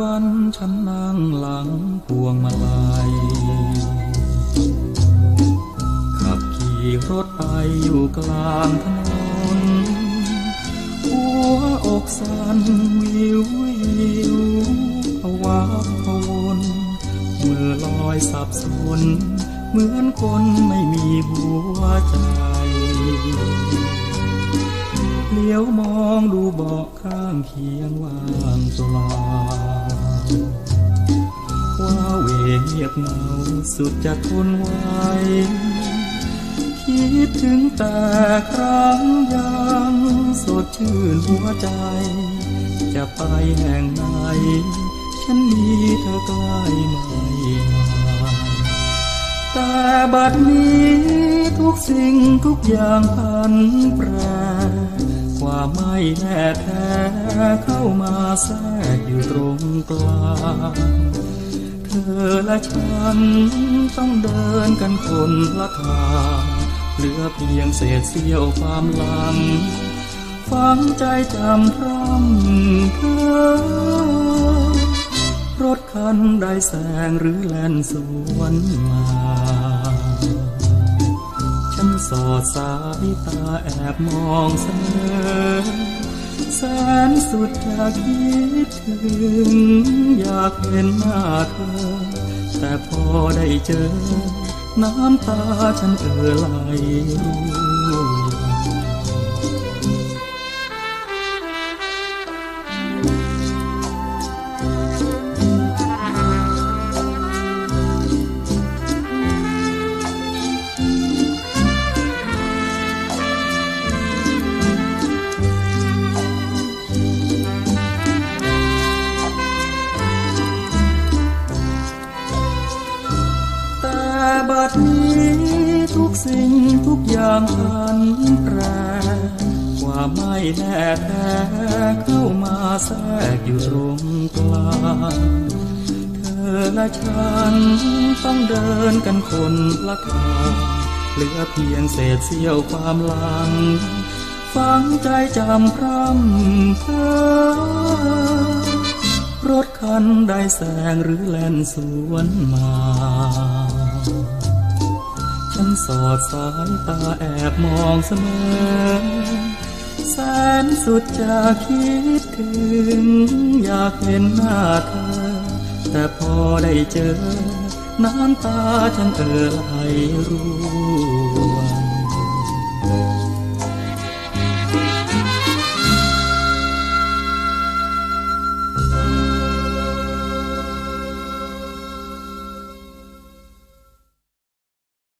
วันฉันนั่งหลังพวงมาลัย ขับขี่รถไปอยู่กลางถนน หัวอกสั่นวิววิวภาวะพวนมือลอยสับสน เหมือนคนไม่มีหัวใจเลี้ยวมองดูเบาะข้างเคียงว่างเปล่า ว่าเหวเงียบเหงาสุดจะทนไหวคิดถึงแต่ครั้งยังสดชื่นหัวใจ จะไปแห่งไหน ฉันมีเธอใกล้ไม่นานแต่บัดนี้ทุกสิ่งทุกอย่างพันแปร ความไม่แน่แท้เข้ามาแทรกอยู่ตรงกลางเธอและฉันต้องเดินกันคนละทางเหลือเพียงเศษเสี้ยวความหลังฝังใจจำพร่ำเธอรถคันใดแสงหรือแล่นสวนมา ฉันสอดสายตาแอบมองเสมอแสนสุดจะคิดถึง อยากเห็นหน้าเธอ แต่พอได้เจอ น้ำตาฉันเอ่อไหล บัดนี้ทุกสิ่งทุกอย่างพันแปรความไม่แน่แท้เข้ามาแทรกอยู่ตรงกลางเธอและฉันต้องเดินกันคนละทางเหลือเพียงเศษเสี้ยวความหลังฝังใจจำพร่ำเธอรถคันใดแสงหรือแล่นสวนมา ฉันสอดสายตาแอบมองเสมอ แสนสุดจะคิดถึง อยากเห็นหน้าเธอ แต่พอได้เจอ น้ำตาฉันเอ่อไหลรัว